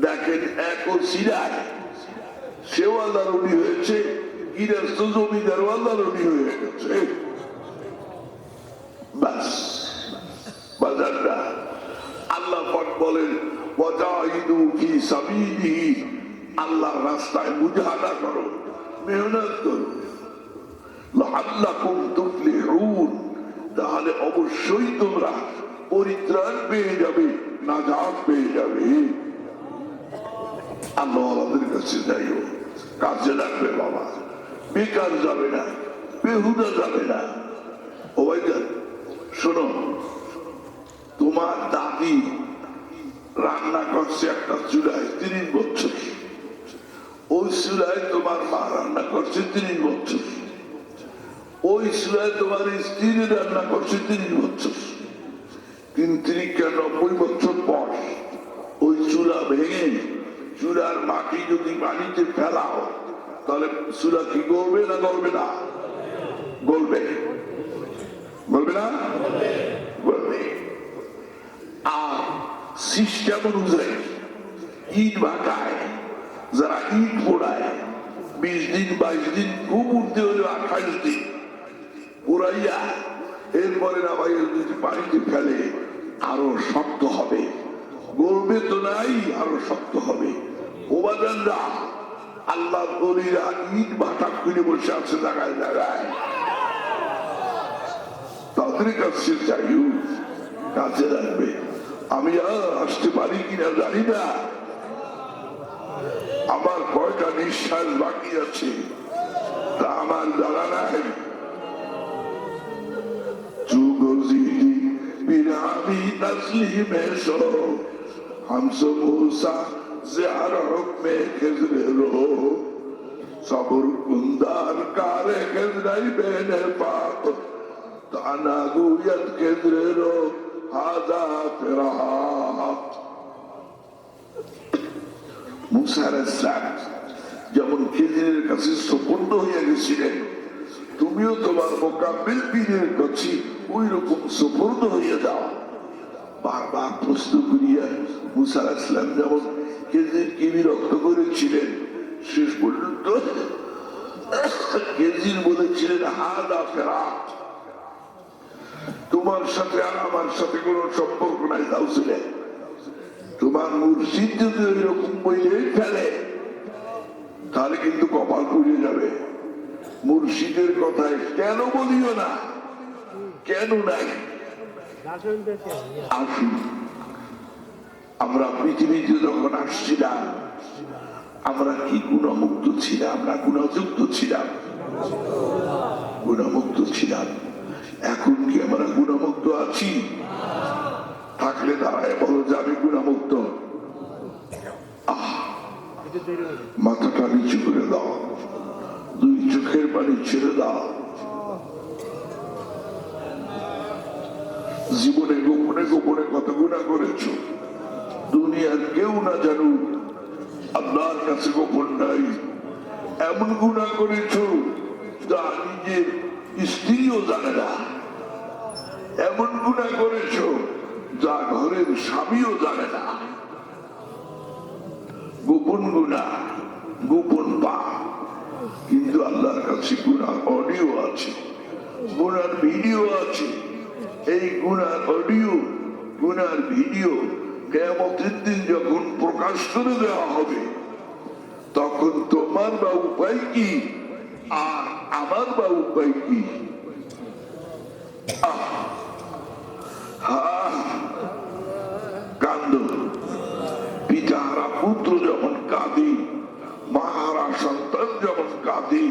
দেখেন, এক সিরায়। সেও আল্লাহ রবি হয়েছে গৃহস্থ জমিদারও আল্লাহ রবি হয়ে গেছে। তাহলে অবশ্যই তোমরা পরিত্রাণ পেয়ে যাবে, নাজাত পেয়ে যাবে। আল্লাহ আমাদের কাছে যাইও কাজে লাগবে বাবা। বেকার যাবে না, বেহুদা যাবে না। ও শোনো, তোমার দাদি রান্না করছে একটা চুলায় তিরিশ বছর। ওই চুলায় তোমার মা রান্না করছে তিরিশ বছর। ওই চুলায় তোমার স্ত্রী রান্না করছে তিরিশ বছর। কিন্তু নব্বই বছর পর ওই চুলা ভেঙে চুলার মাটি যদি পানিতে ফেলাও, তাহলে চুলা কি গলবে না গলবে না? গলবে বলবে না? বলবে আর সিস্টেম অনুযায়ী ইট ভাটায়, যারা ইট পোড়ায়, বিশ দিন, বাইশ দিন, খুব উঠতে হলো আঠাইশ দিন পুরাইয়া এরপরে না ভাই যদি পানিতে ফেলে, আরও শক্ত হবে। গলবে তো নাই, আরও শক্ত হবে। আল্লাহ গরিরা ইট ভাটা খুলে বসে আছে জায়গায় জায়গায় তাদের কাছে চাই কাছে রাখবে আমি আসতে পারি কিনা জানি না। আমার কয়টা নিঃশ্বাস বাকি আছে, তা আমার জানা নাই। বিরামি তসলিমে সো হামসো মুসা زهر حکم خضر رو صبر کندار کار خضرائی بین پاک تانا گویت خضر رو حادا فراق মুসার যেমন খেজুরের কাছে সুপন্ন হইয়া গেছিলেন তুমিও তোমার মোকাবিল পীরের কাছে ওই রকম সুপন্ন হইয়া যাও বারবার প্রশ্ন করিয়া মুসার ইসলাম যেমন খিজিরকে বিরক্ত করেছিলেন, শেষ পর্যন্ত কেজির বলেছিলেন হাদা ফেরাত। তোমার সাথে আর আমার সাথে কোন সম্পর্ক নাই তাও ছিলেন তোমার মুর্শিদ যদি ওই রকম বইলে ফেলে, তাহলে কিন্তু কপাল পুড়ে যাবে। মুর্শিদের কথায় কেন বলিও না? কেন নাই? আসুন আমরা পৃথিবীতে যখন আসছিলাম আমরা কি গুণমুক্ত ছিলাম না গুণযুক্ত ছিলাম? গুণমুক্ত ছিলাম। এখন কি আমরা গুণমুক্ত আছি? থাকলে দাঁড়ায় বলো যে আমি গুণমুক্ত। মাথাটা নিচু করে দাও। দুই চোখের পানি ছেড়ে দাও। জীবনে গোপনে গোপনে কত গুণা করেছ? দুনিয়ার কেউ না জানুক, আল্লাহর কাছে গোপন নাই। এমন গুণা করেছ যা নিজের স্ত্রীও জানে না। এমন গুণা করেছ যা ঘরের স্বামীও জানে না। গোপন গুণা, গোপন পা কিন্তু আল্লাহর কাছে গুণার অডিও আছে। গুণার ভিডিও আছে। এই গুণার অডিও গুণার ভিডিও কেমতের দিন যখন প্রকাশ করে দেওয়া হবে, তখন তোমার বা উপায় কি? আর আমার বা উপায় কি? কান্দ। পিতাহারা পুত্র যেমন কাঁদে, মাহারা সন্তান যেমন কাঁদে,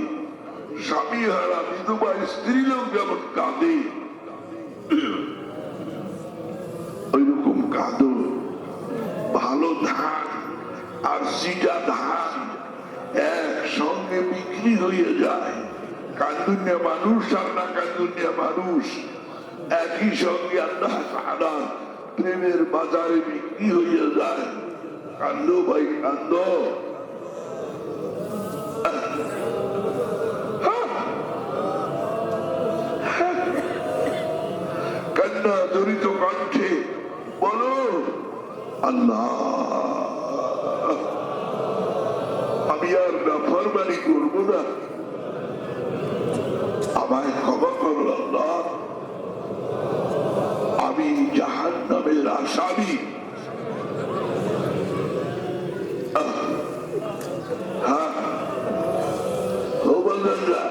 স্বামী হারা বিধবা স্ত্রী লোক যেমন কাঁদে কাঁদো ভালো ধান আর সিটা ধান একসঙ্গে বিক্রি হয়ে যায়। কান্দুনিয়া মানুষ আর না কান্দুনিয়া মানুষ একই সঙ্গে আল্লাহ সারা প্রেমের বাজারে বিক্রি হয়ে যায়। কান্দ ভাই, কান্দ। বলো আল্লাহ। আমি আর নাফরমানি করব না। আমায় ক্ষমা করো আল্লাহ। আমি জাহান নামের আসামি হ্যাঁ। ও বললেন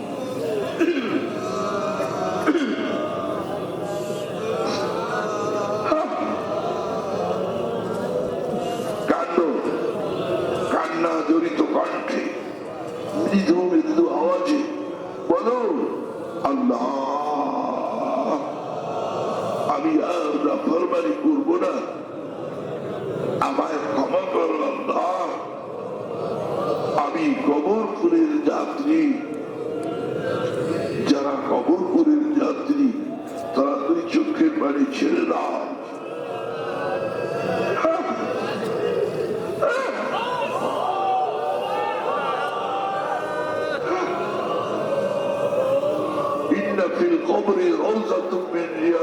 মৃদু মৃদু আওয়াজে বলো আমি আর নাফরমানি করব না আমায় ক্ষমা করো আল্লাহ আমি কবরপুরের যাত্রী যারা কবরপুরের যাত্রী তারা দুই চোখের পানি ছেড়ে fil kabri olzatun min riyad.